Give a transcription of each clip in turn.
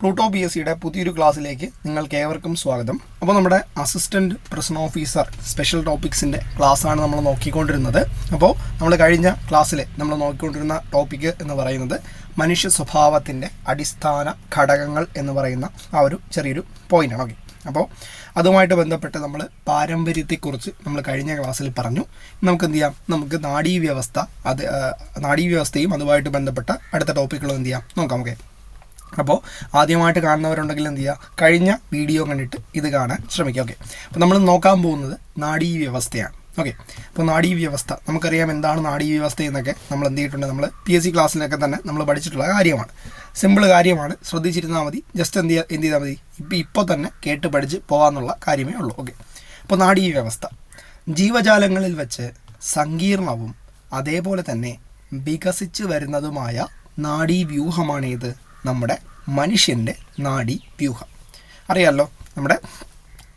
Pluto P S സിയുടെ പുതിയൊരു ക്ലാസ്സിലേക്ക് നിങ്ങൾക്ക് ഏവർക്കും സ്വാഗതം. അപ്പോൾ നമ്മുടെ അസിസ്റ്റന്റ് പ്രസൻ ഓഫീസർ സ്പെഷ്യൽ ടോപ്പിക്സിന്റെ ക്ലാസ്സാണ് നമ്മൾ നോക്കിക്കൊണ്ടിരുന്നത്. അപ്പോൾ നമ്മൾ കഴിഞ്ഞ ക്ലാസ്സിൽ നമ്മൾ നോക്കിക്കൊണ്ടിരുന്ന ടോപ്പിക്ക് എന്ന് പറയുന്നത് മനുഷ്യ സ്വഭാവത്തിന്റെ അടിസ്ഥാന ഘടകങ്ങൾ എന്ന് പറയുന്ന ആ ഒരു ചെറിയൊരു പോയിന്റാണ് ഓക്കെ അപ്പോൾ അതുമായിട്ട് ബന്ധപ്പെട്ട് നമ്മൾ പാരമ്പര്യത്തെക്കുറിച്ച് നമ്മൾ കഴിഞ്ഞ ക്ലാസ്സിൽ പറഞ്ഞു. നമുക്ക് എന്ത് ചെയ്യാം? നമുക്ക് നാഡീവ്യവസ്ഥ അത് ആ, നാഡീവ്യവസ്ഥയും അതുമായിട്ട് ബന്ധപ്പെട്ട അടുത്ത ടോപ്പിക്കുകളും എന്ത് ചെയ്യാം? നോക്കാം. ഓക്കെ അപ്പോൾ ആദ്യമായിട്ട് കാണുന്നവരുണ്ടെങ്കിൽ എന്ത് ചെയ്യുക? കഴിഞ്ഞ വീഡിയോ കണ്ടിട്ട് ഇത് കാണാൻ ശ്രമിക്കുക. ഓക്കെ. അപ്പോൾ നമ്മൾ നോക്കാൻ പോകുന്നത് നാഡീവ്യവസ്ഥയാണ് ഓക്കെ. അപ്പോൾ നാഡീവ്യവസ്ഥ നമുക്കറിയാം എന്താണ് നാഡീവ്യവസ്ഥ എന്നൊക്കെ നമ്മൾ എന്ത് ചെയ്തിട്ടുണ്ട്? നമ്മൾ പി എസ് സി ക്ലാസ്സിലൊക്കെ തന്നെ നമ്മൾ പഠിച്ചിട്ടുള്ള കാര്യമാണ്. സിമ്പിൾ കാര്യമാണ്. ശ്രദ്ധിച്ചിരുന്നാൽ മതി. ജസ്റ്റ് എന്ത് ചെയ്യുക? എന്ത് ചെയ്താൽ മതി? ഇപ്പോൾ ഇപ്പോൾ തന്നെ കേട്ട് പഠിച്ച് പോകാമെന്നുള്ള കാര്യമേ ഉള്ളൂ. ഓക്കെ. അപ്പോൾ നാഡീവ്യവസ്ഥ ജീവജാലങ്ങളിൽ വെച്ച് സങ്കീർണവും അതേപോലെ തന്നെ വികസിച്ച് വരുന്നതുമായ നാഡീവ്യൂഹമാണേത് നമ്മുടെ മനുഷ്യന്റെ നാഡീവ്യൂഹം അറിയാമല്ലോ നമ്മുടെ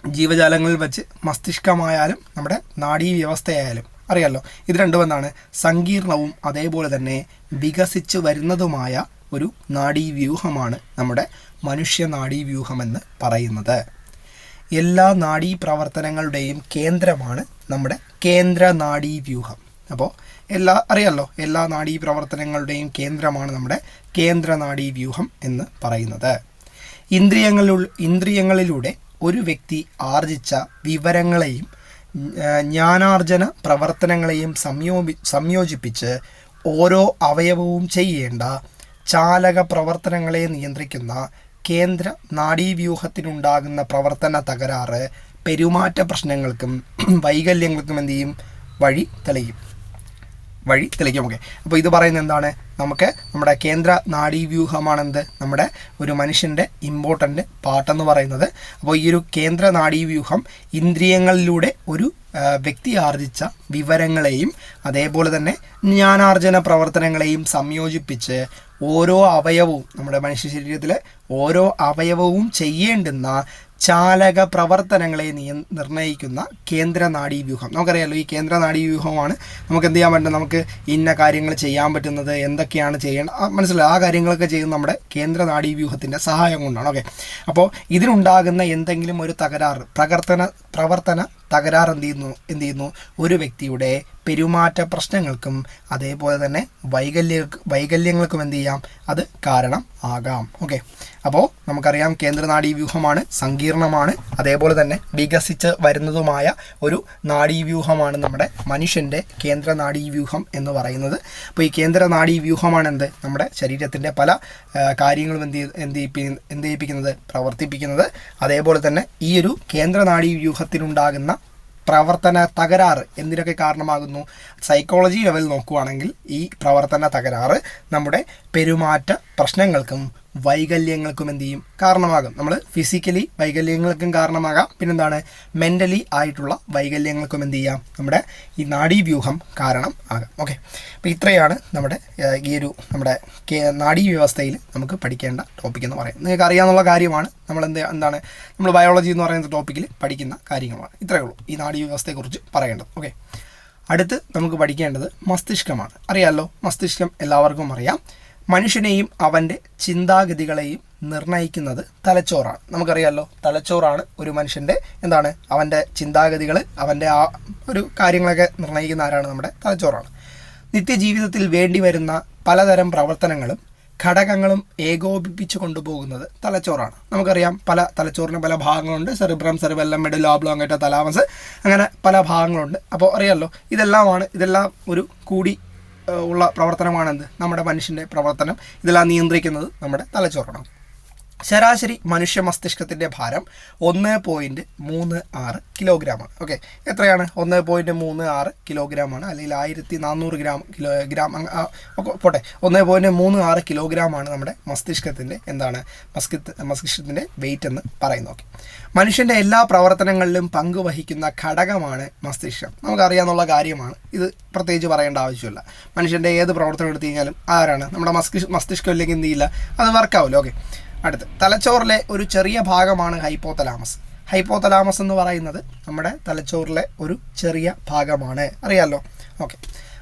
ജീവജാലങ്ങളിൽ വെച്ച് മസ്തിഷ്കമായാലും നമ്മുടെ നാഡീ വ്യവസ്ഥയായാലും അറിയാമല്ലോ ഇത് രണ്ടും എന്താണ്? സങ്കീർണവും അതേപോലെ തന്നെ വികസിച്ചു വരുന്നതുമായ ഒരു നാഡീ വ്യൂഹമാണ് നമ്മുടെ മനുഷ്യ നാഡീ വ്യൂഹമെന്ന് പറയുന്നത്. എല്ലാ നാഡീ പ്രവർത്തനങ്ങളുടെയും കേന്ദ്രമാണ് നമ്മുടെ കേന്ദ്ര നാഡീ വ്യൂഹം. അപ്പോൾ എല്ലാ അറിയാമല്ലോ എല്ലാ നാഡീ പ്രവർത്തനങ്ങളുടെയും കേന്ദ്രമാണ് നമ്മുടെ കേന്ദ്ര നാഡീവ്യൂഹം എന്ന് പറയുന്നത്. ഇന്ദ്രിയങ്ങളിൽ ഇന്ദ്രിയങ്ങളിലൂടെ ഒരു വ്യക്തി ആർജിച്ച വിവരങ്ങളെയും ജ്ഞാനാർജന പ്രവർത്തനങ്ങളെയും സംയോപി സംയോജിപ്പിച്ച് ഓരോ അവയവവും ചെയ്യേണ്ട ചാലക പ്രവർത്തനങ്ങളെ നിയന്ത്രിക്കുന്ന കേന്ദ്ര നാഡീവ്യൂഹത്തിനുണ്ടാകുന്ന പ്രവർത്തന തകരാറ് പെരുമാറ്റ പ്രശ്നങ്ങൾക്കും വൈകല്യങ്ങൾക്കും എന്തു ചെയ്യും? വഴി തെളിയും. വഴി തെളിയിക്കും. ഓക്കെ അപ്പോൾ ഇത് പറയുന്നത് എന്താണ്? നമുക്ക് നമ്മുടെ കേന്ദ്ര നാഡീവ്യൂഹമാണെന്ത്? നമ്മുടെ ഒരു മനുഷ്യന്റെ ഇമ്പോർട്ടന്റ് പാർട്ടെന്ന് പറയുന്നത്. അപ്പോൾ ഈ ഒരു കേന്ദ്ര നാഡീവ്യൂഹം ഇന്ദ്രിയങ്ങളിലൂടെ ഒരു വ്യക്തി ആർജിച്ച വിവരങ്ങളെയും അതേപോലെ തന്നെ ജ്ഞാനാർജന പ്രവർത്തനങ്ങളെയും സംയോജിപ്പിച്ച് ഓരോ അവയവവും നമ്മുടെ മനുഷ്യ ശരീരത്തിലെ ഓരോ അവയവവും ചെയ്യേണ്ടുന്ന ചാലക പ്രവർത്തനങ്ങളെ നിർണയിക്കുന്ന കേന്ദ്ര നാഡീവ്യൂഹം. നമുക്കറിയാലോ ഈ കേന്ദ്ര നാഡീവ്യൂഹമാണ് നമുക്ക് എന്ത് ചെയ്യാൻ പറ്റുന്നത്? നമുക്ക് ഇന്ന കാര്യങ്ങൾ ചെയ്യാൻ പറ്റുന്നത് എന്തൊക്കെയാണ് ചെയ്യേണ്ടത് മനസ്സിലായി? ആ കാര്യങ്ങളൊക്കെ ചെയ്യുന്ന നമ്മുടെ കേന്ദ്ര നാഡീവ്യൂഹത്തിന്റെ സഹായം കൊണ്ടാണ്. ഓക്കെ. അപ്പോൾ ഇതിനുണ്ടാകുന്ന എന്തെങ്കിലും ഒരു തകരാറ് പ്രവർത്തന പ്രവർത്തന തകരാറ് എന്ത് ചെയ്യുന്നു? എന്ത് ചെയ്യുന്നു? ഒരു വ്യക്തിയുടെ പെരുമാറ്റ പ്രശ്നങ്ങൾക്കും അതേപോലെ തന്നെ വൈകല്യ വൈകല്യങ്ങൾക്കും എന്ത് ചെയ്യാം? അത് കാരണം ആകാം. ഓക്കെ അപ്പോൾ നമുക്കറിയാം കേന്ദ്രനാഡീവ്യൂഹമാണ് സങ്കീർണമാണ് അതേപോലെ തന്നെ വികസിച്ച് വരുന്നതുമായ ഒരു നാഡീവ്യൂഹമാണ് നമ്മുടെ മനുഷ്യന്റെ കേന്ദ്ര നാഡീവ്യൂഹം എന്ന് പറയുന്നത്. അപ്പോൾ ഈ കേന്ദ്ര നാഡീവ്യൂഹമാണ് എന്ത്? നമ്മുടെ ശരീരത്തിന്റെ പല കാര്യങ്ങളും എന്ത് എന്ത് എന്ത് ചെയ്യിപ്പിക്കുന്നത്? പ്രവർത്തിപ്പിക്കുന്നത്. അതേപോലെ തന്നെ ഈ ഒരു കേന്ദ്ര നാഡീവ്യൂഹത്തിനുണ്ടാകുന്ന പ്രവർത്തന തകരാറ് എന്തിനൊക്കെ കാരണമാകുന്നു? സൈക്കോളജി ലെവൽ നോക്കുകയാണെങ്കിൽ ഈ പ്രവർത്തന തകരാറ് നമ്മുടെ പെരുമാറ്റ പ്രശ്നങ്ങൾക്കും വൈകല്യങ്ങൾക്കും എന്ത് ചെയ്യും? കാരണമാകും. നമ്മൾ ഫിസിക്കലി വൈകല്യങ്ങൾക്കും കാരണമാകാം. പിന്നെന്താണ്? മെന്റലി ആയിട്ടുള്ള വൈകല്യങ്ങൾക്കും എന്ത് ചെയ്യാം? നമ്മുടെ ഈ നാഡീവ്യൂഹം കാരണം ആകാം. ഓക്കെ അപ്പോൾ ഇത്രയാണ് നമ്മുടെ ഈ ഒരു നമ്മുടെ നാഡീ വ്യവസ്ഥയിൽ നമുക്ക് പഠിക്കേണ്ട ടോപ്പിക് എന്ന് പറയാം നിങ്ങൾക്ക് അറിയാവുന്ന കാര്യമാണ്. നമ്മൾ എന്ത് എന്താണ്? നമ്മൾ ബയോളജി എന്ന് പറയുന്ന ടോപ്പിക്കിൽ പഠിക്കുന്ന കാര്യങ്ങളാണ്. ഇത്രയേ ഉള്ളൂ. ഈ നാഡീ വ്യവസ്ഥയെക്കുറിച്ച് പറയേണ്ടത്. ഓക്കെ അടുത്ത് നമുക്ക് പഠിക്കേണ്ടത് മസ്തിഷ്കമാണ്. അറിയാമല്ലോ മസ്തിഷ്കം എല്ലാവർക്കും അറിയാം. മനുഷ്യനെയും അവന്റെ ചിന്താഗതികളെയും നിർണയിക്കുന്നത് തലച്ചോറാണ്. നമുക്കറിയാമല്ലോ തലച്ചോറാണ് ഒരു മനുഷ്യന്റെ എന്താണ്? അവന്റെ ചിന്താഗതികൾ അവന്റെ ആ ഒരു കാര്യങ്ങളൊക്കെ നിർണയിക്കുന്ന ആരാണ്? നമ്മുടെ തലച്ചോറാണ്. നിത്യജീവിതത്തിൽ വേണ്ടി വരുന്ന പലതരം പ്രവർത്തനങ്ങളും ഘടകങ്ങളും ഏകോപിപ്പിച്ചു കൊണ്ടുപോകുന്നത് തലച്ചോറാണ്. നമുക്കറിയാം പല തലച്ചോറിന് പല ഭാഗങ്ങളുണ്ട്. സെറിബ്രം സെറിബെല്ലം മെഡൽ അങ്ങനത്തെ തലാമസ് അങ്ങനെ പല ഭാഗങ്ങളുണ്ട്. അപ്പോൾ അറിയാമല്ലോ ഇതെല്ലാമാണ് ഇതെല്ലാം ഒരു കൂടി ഉള്ള പ്രവർത്തനമാണെന്ത്? നമ്മുടെ മനുഷ്യന്റെ പ്രവർത്തനം. ഇതെല്ലാം നിയന്ത്രിക്കുന്നത് നമ്മുടെ തലച്ചോറാണ്. ശരാശരി മനുഷ്യ മസ്തിഷ്കത്തിന്റെ ഭാരം ഒന്ന് പോയിന്റ് മൂന്ന് ആറ് കിലോഗ്രാമാണ് ഓക്കെ എത്രയാണ്? ഒന്ന് പോയിന്റ് മൂന്ന് ആറ് കിലോഗ്രാമാണ് അല്ലെങ്കിൽ ആയിരത്തി നാനൂറ് ഗ്രാം കിലോ ഗ്രാം പോട്ടെ. ഒന്ന് പോയിന്റ് മൂന്ന് ആറ് കിലോഗ്രാമാണ് നമ്മുടെ മസ്തിഷ്കത്തിന്റെ എന്താണ്? മസ്കിത്ത് മസ്തിഷ്കത്തിന്റെ വെയിറ്റ് എന്ന് പറയുന്നത്. ഓക്കെ മനുഷ്യന്റെ എല്ലാ പ്രവർത്തനങ്ങളിലും പങ്കുവഹിക്കുന്ന ഘടകമാണ് മസ്തിഷ്കം. നമുക്കറിയാവുന്ന കാര്യമാണ്. ഇത് പ്രത്യേകിച്ച് പറയേണ്ട ആവശ്യമില്ല. മനുഷ്യന്റെ ഏത് പ്രവർത്തനം എടുത്തു കഴിഞ്ഞാലും ആരാണ്? നമ്മുടെ മസ്തി മസ്തിഷ്കം ഇല്ലെങ്കിൽ എന്ത് ചെയ്യില്ല? അത് വർക്കാവില്ല ഓക്കെ അടുത്ത്. തലച്ചോറിലെ ഒരു ചെറിയ ഭാഗമാണ് ഹൈപ്പോതലാമസ്. ഹൈപ്പോതലാമസ് എന്ന് പറയുന്നത് നമ്മുടെ തലച്ചോറിലെ ഒരു ചെറിയ ഭാഗമാണ്. അറിയാമല്ലോ ഓക്കെ.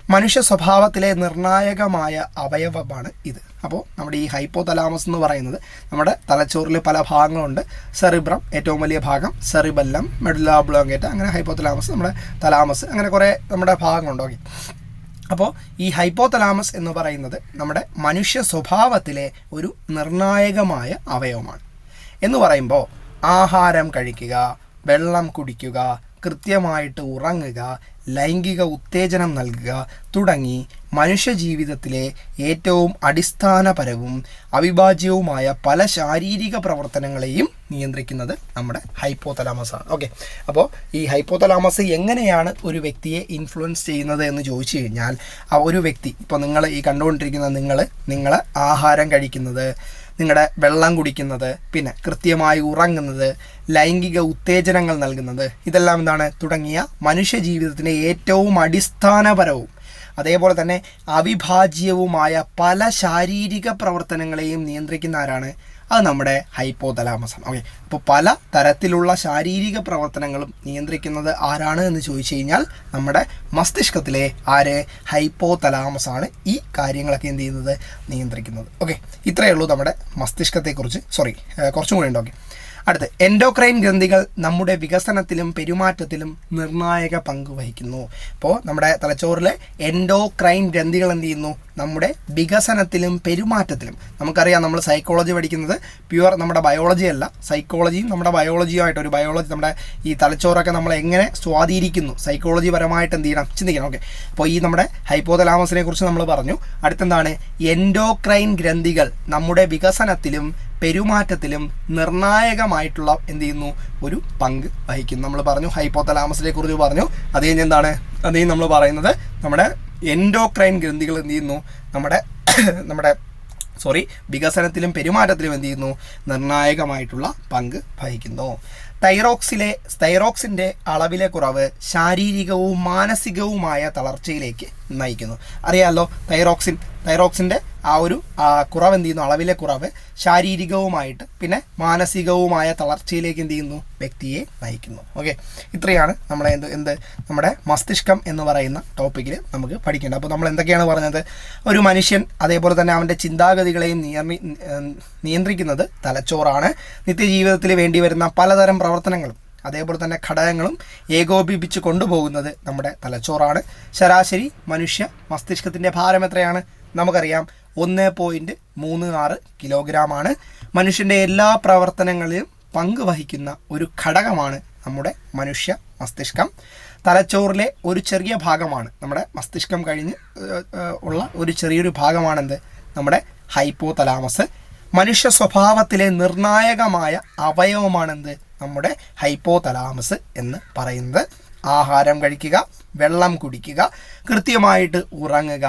മനുഷ്യ സ്വഭാവത്തിലെ നിർണായകമായ അവയവമാണ് ഇത്. അപ്പോൾ നമ്മുടെ ഈ ഹൈപ്പോതലാമസ് എന്ന് പറയുന്നത് നമ്മുടെ തലച്ചോറിൽ പല ഭാഗങ്ങളുണ്ട്. സെറിബ്രം ഏറ്റവും വലിയ ഭാഗം സെറിബല്ലം മെഡുലാബ്ലോങ്കേറ്റ അങ്ങനെ ഹൈപ്പോതലാമസ് നമ്മുടെ തലാമസ് അങ്ങനെ കുറേ നമ്മുടെ ഭാഗങ്ങളുണ്ട്. ഓക്കെ. അപ്പോൾ ഈ ഹൈപ്പോതലാമസ് എന്ന് പറയുന്നത് നമ്മുടെ മനുഷ്യ സ്വഭാവത്തിലെ ഒരു നിർണായകമായ അവയവമാണ്. എന്ന് പറയുമ്പോൾ ആഹാരം കഴിക്കുക വെള്ളം കുടിക്കുക കൃത്യമായിട്ട് ഉറങ്ങുക ലൈംഗിക ഉത്തേജനം നൽകുക തുടങ്ങി മനുഷ്യ ജീവിതത്തിലെ ഏറ്റവും അടിസ്ഥാനപരവും അവിഭാജ്യവുമായ പല ശാരീരിക പ്രവർത്തനങ്ങളെയും നിയന്ത്രിക്കുന്നത് നമ്മുടെ ഹൈപ്പോതലാമസ് ആണ്. ഓക്കെ. അപ്പോൾ ഈ ഹൈപ്പോതലാമസ് എങ്ങനെയാണ് ഒരു വ്യക്തിയെ ഇൻഫ്ലുവൻസ് ചെയ്യുന്നത് എന്ന് ചോദിച്ചു കഴിഞ്ഞാൽ ആ ഒരു വ്യക്തി ഇപ്പോൾ നിങ്ങൾ ഈ കണ്ടുകൊണ്ടിരിക്കുന്ന നിങ്ങൾ നിങ്ങൾ ആഹാരം കഴിക്കുന്നത് നിങ്ങളുടെ വെള്ളം കുടിക്കുന്നത് പിന്നെ കൃത്യമായി ഉറങ്ങുന്നത് ലൈംഗിക ഉത്തേജനങ്ങൾ നൽകുന്നത് ഇതെല്ലാം എന്താണ്? തുടങ്ങിയ മനുഷ്യ ജീവിതത്തിന്റെ ഏറ്റവും അടിസ്ഥാനപരവും അതേപോലെ തന്നെ അവിഭാജ്യവുമായ പല ശാരീരിക പ്രവർത്തനങ്ങളെയും നിയന്ത്രിക്കുന്ന ആരാണ് അത് നമ്മുടെ ഹൈപ്പോതലാമസം. ഓക്കെ അപ്പോൾ പല തരത്തിലുള്ള ശാരീരിക പ്രവർത്തനങ്ങളും നിയന്ത്രിക്കുന്നത് ആരാണ് എന്ന് ചോദിച്ചു കഴിഞ്ഞാൽ നമ്മുടെ മസ്തിഷ്കത്തിലെ ആര്? ഹൈപ്പോതലാമസാണ് ഈ കാര്യങ്ങളൊക്കെ എന്ത് ചെയ്യുന്നത്? നിയന്ത്രിക്കുന്നത്. ഓക്കെ ഇത്രയേ ഉള്ളൂ നമ്മുടെ മസ്തിഷ്കത്തെക്കുറിച്ച്. സോറി കുറച്ചും കൂടി ഉണ്ട്? ഓക്കെ അടുത്ത് എൻഡോക്രൈൻ ഗ്രന്ഥികൾ നമ്മുടെ വികസനത്തിലും പെരുമാറ്റത്തിലും നിർണായക പങ്ക് വഹിക്കുന്നു. അപ്പോൾ നമ്മുടെ തലച്ചോറിലെ എൻഡോക്രൈൻ ഗ്രന്ഥികൾ എന്ത് ചെയ്യുന്നു? നമ്മുടെ വികസനത്തിലും പെരുമാറ്റത്തിലും. നമുക്കറിയാം നമ്മൾ സൈക്കോളജി പഠിക്കുന്നത് പ്യുവർ നമ്മുടെ ബയോളജി അല്ല. സൈക്കോളജിയും നമ്മുടെ ബയോളജിയുമായിട്ട് ഒരു ബയോളജി നമ്മുടെ ഈ തലച്ചോറൊക്കെ നമ്മൾ എങ്ങനെ സ്വാധീനിക്കുന്നു? സൈക്കോളജി പരമായിട്ട് എന്ത് ചെയ്യണം? ചിന്തിക്കണം. ഓക്കെ. അപ്പോൾ ഈ നമ്മുടെ ഹൈപ്പോതലാമസിനെ കുറിച്ച് നമ്മൾ പറഞ്ഞു. അടുത്തെന്താണ്? എൻഡോക്രൈൻ ഗ്രന്ഥികൾ നമ്മുടെ വികസനത്തിലും പെരുമാറ്റത്തിലും നിർണായകമായിട്ടുള്ള എന്ത് ചെയ്യുന്നു? ഒരു പങ്ക് വഹിക്കുന്നു. നമ്മൾ പറഞ്ഞു ഹൈപ്പോതലാമസിനെ കുറിച്ച് പറഞ്ഞു. അത് കഴിഞ്ഞ് എന്താണ്? അത് കഴിഞ്ഞ് നമ്മൾ പറയുന്നത് നമ്മുടെ എൻഡോക്രൈൻ ഗ്രന്ഥികൾ എന്ത് ചെയ്യുന്നു? നമ്മുടെ നമ്മുടെ സോറി വികസനത്തിലും പെരുമാറ്റത്തിലും എന്ത് ചെയ്യുന്നു? നിർണായകമായിട്ടുള്ള പങ്ക് വഹിക്കുന്നു. തൈറോക്സിലെ തൈറോക്സിന്റെ അളവിലെ കുറവ് ശാരീരികവും മാനസികവുമായ തളർച്ചയിലേക്ക് നയിക്കുന്നു. അറിയാമല്ലോ തൈറോക്സിൻ തൈറോക്സിന്റെ ആ ഒരു കുറവ് എന്ത് ചെയ്യുന്നു? അളവിലെ കുറവ് ശാരീരികവുമായിട്ട് പിന്നെ മാനസികവുമായ തളർച്ചയിലേക്ക് എന്ത് ചെയ്യുന്നു? വ്യക്തിയെ നയിക്കുന്നു. ഓക്കെ ഇത്രയാണ് നമ്മളെ എന്ത് എന്ത് നമ്മുടെ മസ്തിഷ്കം എന്ന് പറയുന്ന ടോപ്പിക്കിൽ നമുക്ക് പഠിക്കേണ്ടത്. അപ്പോൾ നമ്മൾ എന്തൊക്കെയാണ് പറഞ്ഞത്? ഒരു മനുഷ്യൻ അതേപോലെ തന്നെ അവന്റെ ചിന്താഗതികളെയും ഏഹ് നിയന്ത്രിക്കുന്നത് തലച്ചോറാണ്. നിത്യജീവിതത്തിൽ വേണ്ടി വരുന്ന പലതരം പ്രവർത്തനങ്ങളും അതേപോലെ തന്നെ ഘടകങ്ങളും ഏകോപിപ്പിച്ച് കൊണ്ടുപോകുന്നത് നമ്മുടെ തലച്ചോറാണ്. ശരാശരി മനുഷ്യ മസ്തിഷ്കത്തിന്റെ ഭാരം എത്രയാണ്? നമുക്കറിയാം ഒന്ന് പോയിന്റ് മൂന്ന് ആറ് കിലോഗ്രാമാണ്. മനുഷ്യന്റെ എല്ലാ പ്രവർത്തനങ്ങളിലും പങ്കുവഹിക്കുന്ന ഒരു ഘടകമാണ് നമ്മുടെ മനുഷ്യ മസ്തിഷ്കം. തലച്ചോറിലെ ഒരു ചെറിയ ഭാഗമാണ് നമ്മുടെ മസ്തിഷ്കം കഴിഞ്ഞ് ഉള്ള ഒരു ചെറിയൊരു ഭാഗമാണെന്ത്? നമ്മുടെ ഹൈപ്പോ തലാമസ് മനുഷ്യ സ്വഭാവത്തിലെ നിർണായകമായ അവയവമാണെന്ത്? നമ്മുടെ ഹൈപ്പോ തലാമസ് എന്ന് പറയുന്നത്. ആഹാരം കഴിക്കുക വെള്ളം കുടിക്കുക കൃത്യമായിട്ട് ഉറങ്ങുക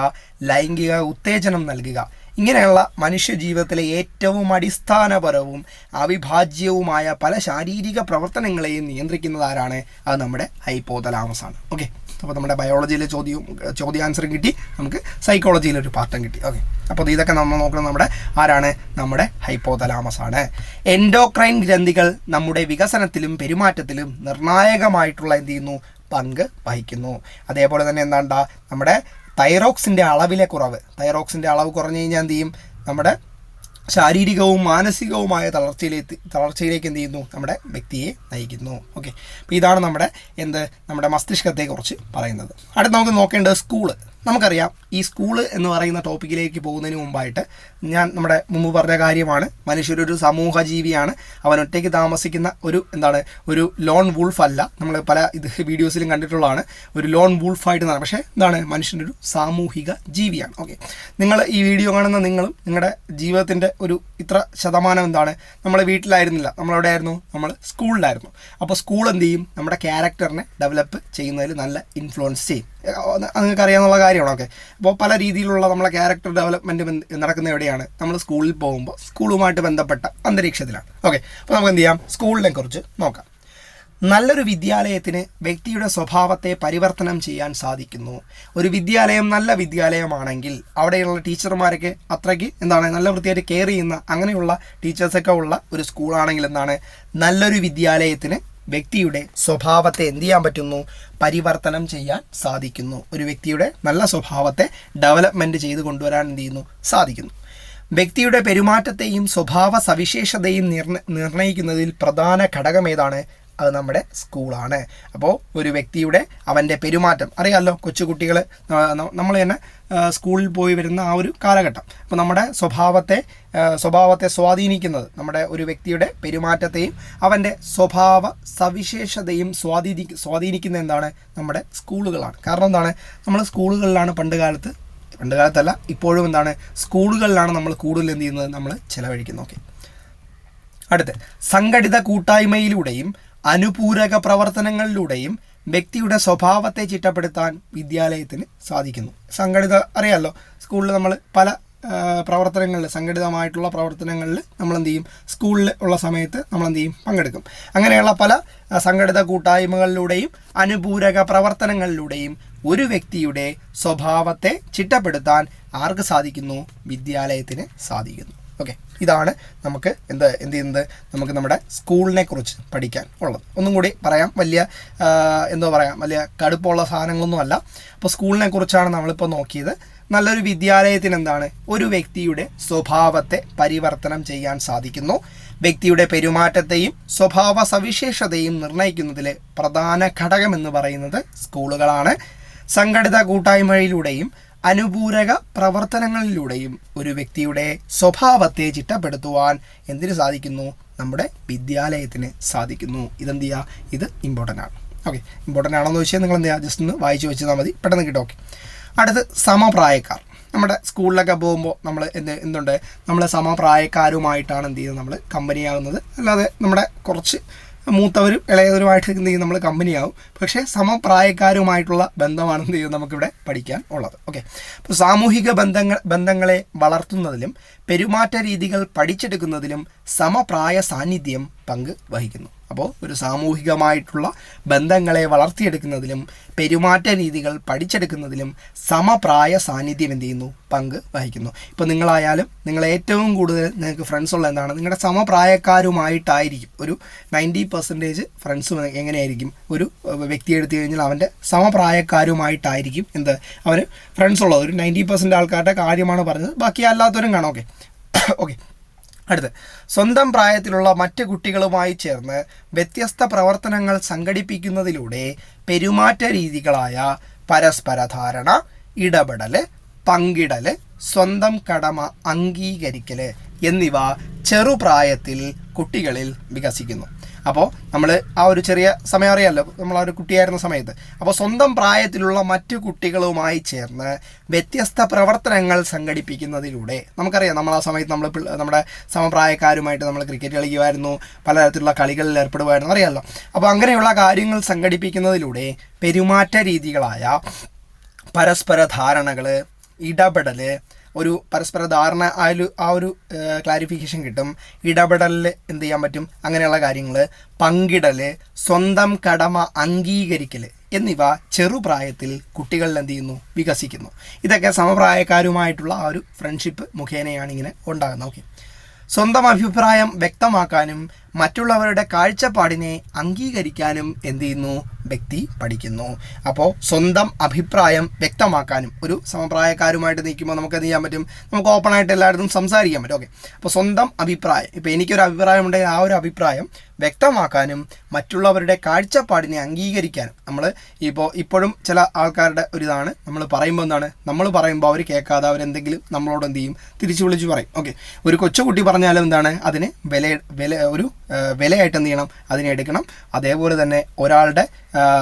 ലൈംഗിക ഉത്തേജനം നൽകുക. ഇങ്ങനെയുള്ള മനുഷ്യ ജീവിതത്തിലെ ഏറ്റവും അടിസ്ഥാനപരവും അവിഭാജ്യവുമായ പല ശാരീരിക പ്രവർത്തനങ്ങളെയും നിയന്ത്രിക്കുന്നത് ആരാണ്? അത് നമ്മുടെ ഹൈപ്പോതലാമസാണ് ഓക്കെ അപ്പോൾ നമ്മുടെ ബയോളജിയിലെ ചോദ്യവും ചോദ്യ ആൻസറും കിട്ടി. നമുക്ക് സൈക്കോളജിയിലെ ഒരു പാർട്ടും കിട്ടി. ഓക്കെ അപ്പോൾ ഇതൊക്കെ നമ്മൾ നോക്കുന്നത് നമ്മുടെ ആരാണ്? നമ്മുടെ ഹൈപ്പോതലാമസ് ആണ്. എൻഡോക്രൈൻ ഗ്രന്ഥികൾ നമ്മുടെ വികസനത്തിലും പെരുമാറ്റത്തിലും നിർണായകമായിട്ടുള്ള എന്ത് ചെയ്യുന്നു? പങ്ക് വഹിക്കുന്നു. അതേപോലെ തന്നെ എന്താണ്ടാ? നമ്മുടെ തൈറോക്സിന്റെ അളവിലെ കുറവ്. തൈറോക്സിന്റെ അളവ് കുറഞ്ഞു കഴിഞ്ഞാൽ എന്ത് ചെയ്യും? നമ്മുടെ ശാരീരികവും മാനസികവുമായ തളർച്ചയിലേക്ക് തളർച്ചയിലേക്ക് എന്ത് ചെയ്യുന്നു? നമ്മുടെ വ്യക്തിയെ നയിക്കുന്നു. ഓക്കെ അപ്പോൾ ഇതാണ് നമ്മുടെ എന്ത്? നമ്മുടെ മസ്തിഷ്കത്തെക്കുറിച്ച് പറയുന്നത്. അടുത്ത് നമുക്ക് നോക്കേണ്ടത് സ്കൂൾ നമുക്കറിയാം ഈ സ്കൂൾ എന്ന് പറയുന്ന ടോപ്പിക്കിലേക്ക് പോകുന്നതിന് മുമ്പായിട്ട് ഞാൻ നമ്മുടെ മുമ്പ് പറഞ്ഞ കാര്യമാണ്. മനുഷ്യരൊരു സമൂഹ ജീവിയാണ് അവൻ ഒറ്റയ്ക്ക് താമസിക്കുന്ന ഒരു എന്താണ് ഒരു ലോൺ വൂൾഫ് അല്ല. നമ്മൾ പല ഇത് വീഡിയോസിലും കണ്ടിട്ടുള്ളതാണ്. ഒരു ലോൺ വൂൾഫായിട്ട് നട പക്ഷേ എന്താണ് മനുഷ്യന്റെ ഒരു സാമൂഹിക ജീവിയാണ്. ഓക്കെ നിങ്ങൾ ഈ വീഡിയോ കാണുന്ന നിങ്ങളും നിങ്ങളുടെ ജീവിതത്തിന്റെ ഒരു ഇത്ര ശതമാനം എന്താണ് നമ്മൾ വീട്ടിലായിരുന്നില്ല. നമ്മളെവിടെ ആയിരുന്നു നമ്മൾ സ്കൂളിലായിരുന്നു. അപ്പോൾ സ്കൂൾ എന്ത് ചെയ്യും? നമ്മുടെ ക്യാരക്ടറിനെ ഡെവലപ്പ് ചെയ്യുന്നതിൽ നല്ല ഇൻഫ്ലുവൻസ് ചെയ്യും. നിങ്ങൾക്ക് കാര്യമാണ് ഓക്കെ അപ്പോൾ പല രീതിയിലുള്ള നമ്മളെ ക്യാരക്ടർ ഡെവലപ്മെന്റ് നടക്കുന്ന എവിടെയാണ്? നമ്മൾ സ്കൂളിൽ പോകുമ്പോൾ സ്കൂളുമായിട്ട് ബന്ധപ്പെട്ട അന്തരീക്ഷത്തിലാണ്. ഓക്കെ അപ്പോൾ നമുക്ക് എന്ത് ചെയ്യാം സ്കൂളിനെ കുറിച്ച് നോക്കാം. നല്ലൊരു വിദ്യാലയത്തിന് വ്യക്തിയുടെ സ്വഭാവത്തെ പരിവർത്തനം ചെയ്യാൻ സാധിക്കുന്നു. ഒരു വിദ്യാലയം നല്ല വിദ്യാലയമാണെങ്കിൽ അവിടെയുള്ള ടീച്ചർമാരൊക്കെ അത്രയ്ക്ക് എന്താണ് നല്ല വൃത്തിയായിട്ട് കെയർ ചെയ്യുന്ന അങ്ങനെയുള്ള ടീച്ചേഴ്സൊക്കെ ഉള്ള ഒരു സ്കൂളാണെങ്കിൽ എന്താണ്? നല്ലൊരു വിദ്യാലയത്തിന് വ്യക്തിയുടെ സ്വഭാവത്തെ എന്ത് ചെയ്യാൻ പറ്റുന്നു? പരിവർത്തനം ചെയ്യാൻ സാധിക്കുന്നു. ഒരു വ്യക്തിയുടെ നല്ല സ്വഭാവത്തെ ഡെവലപ്മെന്റ് ചെയ്ത് കൊണ്ടുവരാൻ എന്ത് ചെയ്യുന്നു? സാധിക്കുന്നു. വ്യക്തിയുടെ പെരുമാറ്റത്തെയും സ്വഭാവ സവിശേഷതയും നിർണ നിർണയിക്കുന്നതിൽ പ്രധാന ഘടകം ഏതാണ്? അത് നമ്മുടെ സ്കൂളാണ്. അപ്പോൾ ഒരു വ്യക്തിയുടെ അവന്റെ പെരുമാറ്റം. അറിയാമല്ലോ കൊച്ചുകുട്ടികൾ നമ്മൾ തന്നെ സ്കൂളിൽ പോയി വരുന്ന ആ ഒരു കാലഘട്ടം. അപ്പോൾ നമ്മുടെ സ്വഭാവത്തെ സ്വഭാവത്തെ സ്വാധീനിക്കുന്നത് നമ്മുടെ ഒരു വ്യക്തിയുടെ പെരുമാറ്റത്തെയും അവന്റെ സ്വഭാവ സവിശേഷതയും സ്വാധീനി സ്വാധീനിക്കുന്ന എന്താണ്? നമ്മുടെ സ്കൂളുകളാണ്. കാരണം എന്താണ്? നമ്മൾ സ്കൂളുകളിലാണ് പണ്ട് കാലത്ത് പണ്ട് കാലത്തല്ല ഇപ്പോഴും എന്താണ്? സ്കൂളുകളിലാണ് നമ്മൾ കൂടുതൽ എന്ത് ചെയ്യുന്നത്? നമ്മൾ ചിലവഴിക്കുന്നത്. ഓക്കെ. അടുത്ത് സംഘടിത കൂട്ടായ്മയിലൂടെയും അനുപൂരക പ്രവർത്തനങ്ങളിലൂടെയും വ്യക്തിയുടെ സ്വഭാവത്തെ ചിട്ടപ്പെടുത്താൻ വിദ്യാലയത്തിന് സാധിക്കുന്നു. സംഘടിത അറിയാമല്ലോ സ്കൂളിൽ നമ്മൾ പല പ്രവർത്തനങ്ങളിൽ സംഘടിതമായിട്ടുള്ള പ്രവർത്തനങ്ങളിൽ നമ്മൾ എന്ത് ചെയ്യും? സ്കൂളിൽ ഉള്ള സമയത്ത് നമ്മൾ എന്ത് ചെയ്യും? പങ്കെടുക്കും. അങ്ങനെയുള്ള പല സംഘടിത കൂട്ടായ്മകളിലൂടെയും അനുപൂരക പ്രവർത്തനങ്ങളിലൂടെയും ഒരു വ്യക്തിയുടെ സ്വഭാവത്തെ ചിട്ടപ്പെടുത്താൻ ആർക്ക് സാധിക്കുന്നു? വിദ്യാലയത്തിന് സാധിക്കുന്നു. ഓക്കെ. ഇതാണ് നമുക്ക് എന്ത് എന്ത് ചെയ്യുന്നത്? നമുക്ക് നമ്മുടെ സ്കൂളിനെ കുറിച്ച് പഠിക്കാൻ ഉള്ളത്. ഒന്നും കൂടി പറയാം. വലിയ എന്തോ പറയാം വലിയ കടുപ്പമുള്ള സാധനങ്ങളൊന്നും അല്ല. അപ്പോൾ സ്കൂളിനെ കുറിച്ചാണ് നമ്മളിപ്പോൾ നോക്കിയത്. നല്ലൊരു വിദ്യാലയത്തിന് എന്താണ്? ഒരു വ്യക്തിയുടെ സ്വഭാവത്തെ പരിവർത്തനം ചെയ്യാൻ സാധിക്കുന്നു. വ്യക്തിയുടെ പെരുമാറ്റത്തെയും സ്വഭാവ സവിശേഷതയും നിർണയിക്കുന്നതിലെ പ്രധാന ഘടകം എന്ന് പറയുന്നത് സ്കൂളുകളാണ്. സംഘടിത കൂട്ടായ്മയിലൂടെയും അനുപൂരക പ്രവർത്തനങ്ങളിലൂടെയും ഒരു വ്യക്തിയുടെ സ്വഭാവത്തെ ചിട്ടപ്പെടുത്തുവാൻ എന്തിനു സാധിക്കുന്നു? നമ്മുടെ വിദ്യാലയത്തിന് സാധിക്കുന്നു. ഇതെന്ത് ചെയ്യുക ഇത് ഇമ്പോർട്ടന്റ് ആണ്. ഓക്കെ ഇമ്പോർട്ടന്റ് ആണെന്ന് വെച്ചാൽ നിങ്ങൾ എന്ത് ചെയ്യുക ജസ്റ്റ് ഒന്ന് വായിച്ചു വെച്ചാൽ മതി. പെട്ടെന്ന് കിട്ടും. ഓക്കെ അടുത്ത് സമപ്രായക്കാർ. നമ്മുടെ സ്കൂളിലൊക്കെ പോകുമ്പോൾ നമ്മൾ എന്ത് എന്തുണ്ട്? നമ്മൾ സമപ്രായക്കാരുമായിട്ടാണ് എന്ത് ചെയ്യുന്നത്? നമ്മൾ കമ്പനിയാകുന്നത് അല്ലാതെ നമ്മുടെ കുറച്ച് മൂത്തവരും ഇളയവരുമായിട്ട് എന്ത് ചെയ്യും? നമ്മൾ കമ്പനിയാവും പക്ഷേ സമപ്രായക്കാരുമായിട്ടുള്ള ബന്ധമാണ് എന്ത് ചെയ്യും? നമുക്കിവിടെ പഠിക്കാൻ ഉള്ളത്. ഓക്കെ അപ്പോൾ സാമൂഹിക ബന്ധങ്ങൾ ബന്ധങ്ങളെ വളർത്തുന്നതിലും പെരുമാറ്റ രീതികൾ പഠിച്ചെടുക്കുന്നതിലും സമപ്രായ സാന്നിധ്യം പങ്ക് വഹിക്കുന്നു അപ്പോൾ ഒരു സാമൂഹികമായിട്ടുള്ള ബന്ധങ്ങളെ വളർത്തിയെടുക്കുന്നതിലും പെരുമാറ്റ രീതികൾ പഠിച്ചെടുക്കുന്നതിലും സമപ്രായ സാന്നിധ്യം എന്ത് ചെയ്യുന്നു? പങ്ക് വഹിക്കുന്നു. ഇപ്പോൾ നിങ്ങളായാലും നിങ്ങൾ ഏറ്റവും കൂടുതൽ നിങ്ങൾക്ക് ഫ്രണ്ട്സ് ഉള്ള എന്താണ്? നിങ്ങളുടെ സമപ്രായക്കാരുമായിട്ടായിരിക്കും. ഒരു നയന്റി പെർസെന്റേജ് ഫ്രണ്ട്സ് എങ്ങനെയായിരിക്കും? ഒരു വ്യക്തി എടുത്തു കഴിഞ്ഞാൽ അവന്റെ സമപ്രായക്കാരുമായിട്ടായിരിക്കും എന്ത്? അവന് ഫ്രണ്ട്സ് ഉള്ളത്. ഒരു നയന്റി പെർസെന്റ് ആൾക്കാരുടെ കാര്യമാണ് പറഞ്ഞത്. ബാക്കി അല്ലാത്തവരും കാണാം. ഓക്കെ ഓക്കെ അടുത്ത്. സ്വന്തം പ്രായത്തിലുള്ള മറ്റ് കുട്ടികളുമായി ചേർന്ന് വ്യത്യസ്ത പ്രവർത്തനങ്ങൾ സംഘടിപ്പിക്കുന്നതിലൂടെ പെരുമാറ്റ രീതികളായ പരസ്പര ധാരണ ഇടപെടൽ പങ്കിടൽ സ്വന്തം കടമ അംഗീകരിക്കൽ എന്നിവ ചെറുപ്രായത്തിൽ കുട്ടികളിൽ വികസിക്കുന്നു. അപ്പോൾ നമ്മൾ ആ ഒരു ചെറിയ സമയം അറിയാമല്ലോ നമ്മൾ ആ ഒരു കുട്ടിയായിരുന്ന സമയത്ത്. അപ്പോൾ സ്വന്തം പ്രായത്തിലുള്ള മറ്റു കുട്ടികളുമായി ചേർന്ന് വ്യത്യസ്ത പ്രവർത്തനങ്ങൾ സംഘടിപ്പിക്കുന്നതിലൂടെ നമുക്കറിയാം നമ്മൾ ആ സമയത്ത് നമ്മൾ നമ്മുടെ സമപ്രായക്കാരുമായിട്ട് നമ്മൾ ക്രിക്കറ്റ് കളിക്കുമായിരുന്നു പലതരത്തിലുള്ള കളികളിൽ ഏർപ്പെടുമായിരുന്നു അറിയാമല്ലോ അപ്പോൾ അങ്ങനെയുള്ള കാര്യങ്ങൾ സംഘടിപ്പിക്കുന്നതിലൂടെ പെരുമാറ്റ രീതികളായ പരസ്പര ധാരണകൾ ഇടപെടൽ ഒരു പരസ്പര ധാരണ ആ ഒരു ആ ഒരു ക്ലാരിഫിക്കേഷൻ കിട്ടും. ഇടപെടലിൽ എന്ത് ചെയ്യാൻ പറ്റും? അങ്ങനെയുള്ള കാര്യങ്ങൾ പങ്കിടൽ സ്വന്തം കടമ അംഗീകരിക്കൽ എന്നിവ ചെറുപ്രായത്തിൽ കുട്ടികളിൽ എന്ത് ചെയ്യുന്നു? വികസിക്കുന്നു. ഇതൊക്കെ സമപ്രായക്കാരുമായിട്ടുള്ള ആ ഒരു ഫ്രണ്ട്ഷിപ്പ് മുഖേനയാണ് ഇങ്ങനെ ഉണ്ടാകുന്നത്. ഓക്കെ സ്വന്തം അഭിപ്രായം വ്യക്തമാക്കാനും മറ്റുള്ളവരുടെ കാഴ്ചപ്പാടിനെ അംഗീകരിക്കാനും എന്ത് ചെയ്യുന്നു? വ്യക്തി പഠിക്കുന്നു. അപ്പോൾ സ്വന്തം അഭിപ്രായം വ്യക്തമാക്കാനും ഒരു സമപ്രായക്കാരുമായിട്ട് നിൽക്കുമ്പോൾ നമുക്ക് എന്ത് ചെയ്യാൻ പറ്റും? നമുക്ക് ഓപ്പണായിട്ട് എല്ലായിടത്തും സംസാരിക്കാൻ പറ്റും. ഓക്കെ അപ്പോൾ സ്വന്തം അഭിപ്രായം ഇപ്പോൾ എനിക്കൊരു അഭിപ്രായം ഉണ്ടെങ്കിൽ ആ ഒരു അഭിപ്രായം വ്യക്തമാക്കാനും മറ്റുള്ളവരുടെ കാഴ്ചപ്പാടിനെ അംഗീകരിക്കാനും നമ്മൾ ഇപ്പോൾ ഇപ്പോഴും ചില ആൾക്കാരുടെ ഒരു ഇതാണ്. നമ്മൾ പറയുമ്പോൾ എന്താണ്? നമ്മൾ പറയുമ്പോൾ അവർ കേൾക്കാതെ അവരെന്തെങ്കിലും നമ്മളോട് എന്ത് ചെയ്യും? തിരിച്ചു വിളിച്ച് പറയും. ഓക്കെ ഒരു കൊച്ചുകുട്ടി പറഞ്ഞാലും എന്താണ്? അതിന് വില വില ഒരു വിലയായിട്ട് എന്ത് ചെയ്യണം? അതിനെ എടുക്കണം. അതേപോലെ തന്നെ ഒരാളുടെ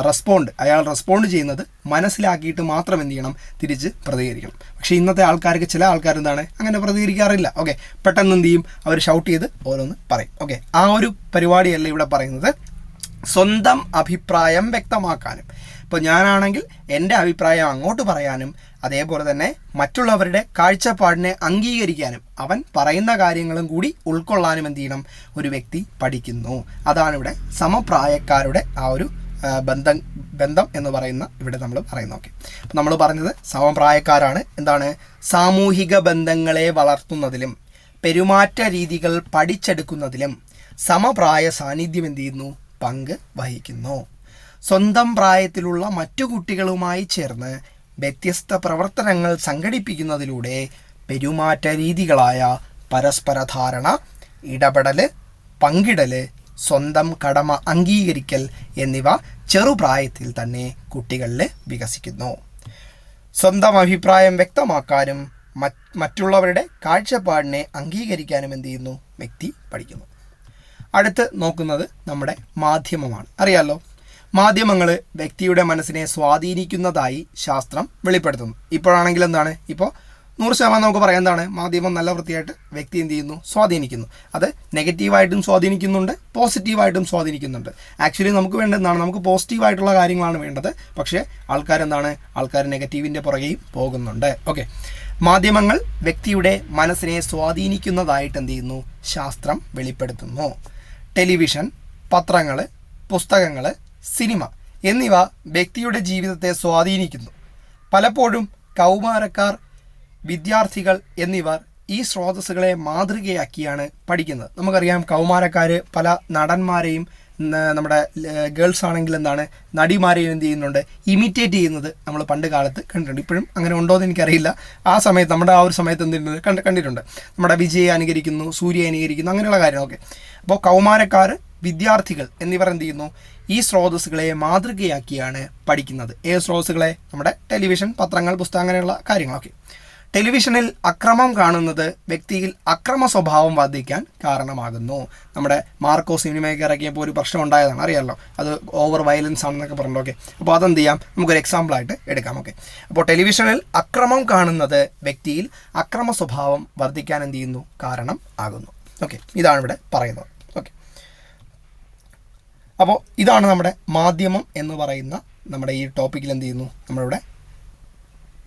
റെസ്പോണ്ട് അയാൾ റെസ്പോണ്ട് ചെയ്യുന്നത് മനസ്സിലാക്കിയിട്ട് മാത്രം എന്ത് ചെയ്യണം? തിരിച്ച് പ്രതികരിക്കണം. പക്ഷേ ഇന്നത്തെ ആൾക്കാർക്ക് ചില ആൾക്കാർ എന്താണ്? അങ്ങനെ പ്രതികരിക്കാറില്ല. ഓക്കെ പെട്ടെന്ന് എന്ത് ചെയ്യും? അവർ ഷൗട്ട് ചെയ്ത് ഓരോന്ന് പറയും. ഓക്കെ ആ ഒരു പരിപാടിയല്ല ഇവിടെ പറയുന്നത്. സ്വന്തം അഭിപ്രായം വ്യക്തമാക്കാനും. ഇപ്പോൾ ഞാനാണെങ്കിൽ എന്റെ അഭിപ്രായം അങ്ങോട്ട് പറയാനും അതേപോലെ തന്നെ മറ്റുള്ളവരുടെ കാഴ്ചപ്പാടിനെ അംഗീകരിക്കാനും അവൻ പറയുന്ന കാര്യങ്ങളും കൂടി ഉൾക്കൊള്ളാനും എന്ത് ചെയ്യണം? ഒരു വ്യക്തി പഠിക്കുന്നു. അതാണ് ഇവിടെ സമപ്രായക്കാരുടെ ആ ഒരു ബന്ധം ബന്ധം എന്ന് പറയുന്ന ഇവിടെ നമ്മൾ പറയുന്ന ഓക്കെ. അപ്പം നമ്മൾ പറഞ്ഞത് സമപ്രായക്കാരാണ്. എന്താണ്? സാമൂഹിക ബന്ധങ്ങളെ വളർത്തുന്നതിലും പെരുമാറ്റ രീതികൾ പഠിച്ചെടുക്കുന്നതിലും സമപ്രായ സാന്നിധ്യം എന്ത് ചെയ്യുന്നു? പങ്ക് വഹിക്കുന്നു. സ്വന്തം പ്രായത്തിലുള്ള മറ്റു കുട്ടികളുമായി ചേർന്ന് വ്യത്യസ്ത പ്രവർത്തനങ്ങൾ സംഘടിപ്പിക്കുന്നതിലൂടെ പെരുമാറ്റ രീതികളായ പരസ്പര ധാരണ ഇടപെടൽ പങ്കിടൽ സ്വന്തം കടമ അംഗീകരിക്കൽ എന്നിവ ചെറുപ്രായത്തിൽ തന്നെ കുട്ടികളിൽ വികസിക്കുന്നു. സ്വന്തം അഭിപ്രായം വ്യക്തമാക്കാനും മറ്റുള്ളവരുടെ കാഴ്ചപ്പാടിനെ അംഗീകരിക്കാനും എന്ത് ചെയ്യുന്നു? വ്യക്തി പഠിക്കുന്നു. അടുത്ത് നോക്കുന്നത് നമ്മുടെ മാധ്യമമാണ്. അറിയാലോ? മാധ്യമങ്ങൾ വ്യക്തിയുടെ മനസ്സിനെ സ്വാധീനിക്കുന്നതായി ശാസ്ത്രം വെളിപ്പെടുത്തുന്നു. ഇപ്പോഴാണെങ്കിൽ എന്താണ്? ഇപ്പോൾ നൂറ് ശതമാനം നമുക്ക് പറയാം എന്താണ്? മാധ്യമം നല്ല വൃത്തിയായിട്ട് വ്യക്തി എന്ത് ചെയ്യുന്നു? സ്വാധീനിക്കുന്നു. അത് നെഗറ്റീവായിട്ടും സ്വാധീനിക്കുന്നുണ്ട് പോസിറ്റീവായിട്ടും സ്വാധീനിക്കുന്നുണ്ട്. ആക്ച്വലി നമുക്ക് വേണ്ട എന്താണ്? നമുക്ക് പോസിറ്റീവായിട്ടുള്ള കാര്യങ്ങളാണ് വേണ്ടത്. പക്ഷേ ആൾക്കാരെന്താണ്? ആൾക്കാർ നെഗറ്റീവിന്റെ പുറകെയും പോകുന്നുണ്ട്. ഓക്കെ. മാധ്യമങ്ങൾ വ്യക്തിയുടെ മനസ്സിനെ സ്വാധീനിക്കുന്നതായിട്ട് എന്ത് ചെയ്യുന്നു? ശാസ്ത്രം വെളിപ്പെടുത്തുന്നു. ടെലിവിഷൻ പത്രങ്ങൾ പുസ്തകങ്ങൾ സിനിമ എന്നിവ വ്യക്തിയുടെ ജീവിതത്തെ സ്വാധീനിക്കുന്നു. പലപ്പോഴും കൗമാരക്കാർ വിദ്യാർത്ഥികൾ എന്നിവർ ഈ സ്രോതസ്സുകളെ മാതൃകയാക്കിയാണ് പഠിക്കുന്നത്. നമുക്കറിയാം കൗമാരക്കാർ പല നടന്മാരെയും നമ്മുടെ ഗേൾസ് ആണെങ്കിൽ എന്താണ് നടിമാരെയും എന്ത് ചെയ്യുന്നുണ്ട് ഇമിറ്റേറ്റ് ചെയ്യുന്നത് നമ്മൾ പണ്ട് കാലത്ത് കണ്ടിട്ടുണ്ട്. ഇപ്പോഴും അങ്ങനെ ഉണ്ടോ എന്ന് എനിക്കറിയില്ല. ആ സമയത്ത് നമ്മുടെ ആ ഒരു സമയത്ത് എന്തിട്ടുണ്ട് കണ്ട് കണ്ടിട്ടുണ്ട്. നമ്മുടെ വിജയെ അനുകരിക്കുന്നു സൂര്യ അനുകരിക്കുന്നു അങ്ങനെയുള്ള കാര്യങ്ങളൊക്കെ. അപ്പോൾ കൗമാരക്കാർ വിദ്യാർത്ഥികൾ എന്നിവർ എന്ത് ചെയ്യുന്നു ഈ സ്രോതസ്സുകളെ മാതൃകയാക്കിയാണ് പഠിക്കുന്നത്. ഏത് സ്രോതസ്സുകളെ? നമ്മുടെ ടെലിവിഷൻ പത്രങ്ങൾ പുസ്തകം അങ്ങനെയുള്ള കാര്യങ്ങളൊക്കെ. ടെലിവിഷനിൽ അക്രമം കാണുന്നത് വ്യക്തിയിൽ അക്രമ സ്വഭാവം വർദ്ധിക്കാൻ കാരണമാകുന്നു. നമ്മുടെ മാർക്കോ സിനിമയൊക്കെ ഇറക്കിയപ്പോൾ ഒരു പ്രശ്നം ഉണ്ടായതാണ് അറിയാമല്ലോ അത് ഓവർ വയലൻസ് ആണെന്നൊക്കെ പറഞ്ഞു ഓക്കെ അപ്പോൾ അതെന്ത് ചെയ്യാം? നമുക്കൊരു എക്സാമ്പിളായിട്ട് എടുക്കാം. ഓക്കെ. അപ്പോൾ ടെലിവിഷനിൽ അക്രമം കാണുന്നത് വ്യക്തിയിൽ അക്രമ സ്വഭാവം വർദ്ധിക്കാൻ എന്ത് ചെയ്യുന്നു? കാരണം ആകുന്നു. ഓക്കെ. ഇതാണ് ഇവിടെ പറയുന്നത്. അപ്പോൾ ഇതാണ് നമ്മുടെ മാധ്യമം എന്ന് പറയുന്ന നമ്മുടെ ഈ ടോപ്പിക്കിൽ എന്ത് ചെയ്യുന്നു? നമ്മളിവിടെ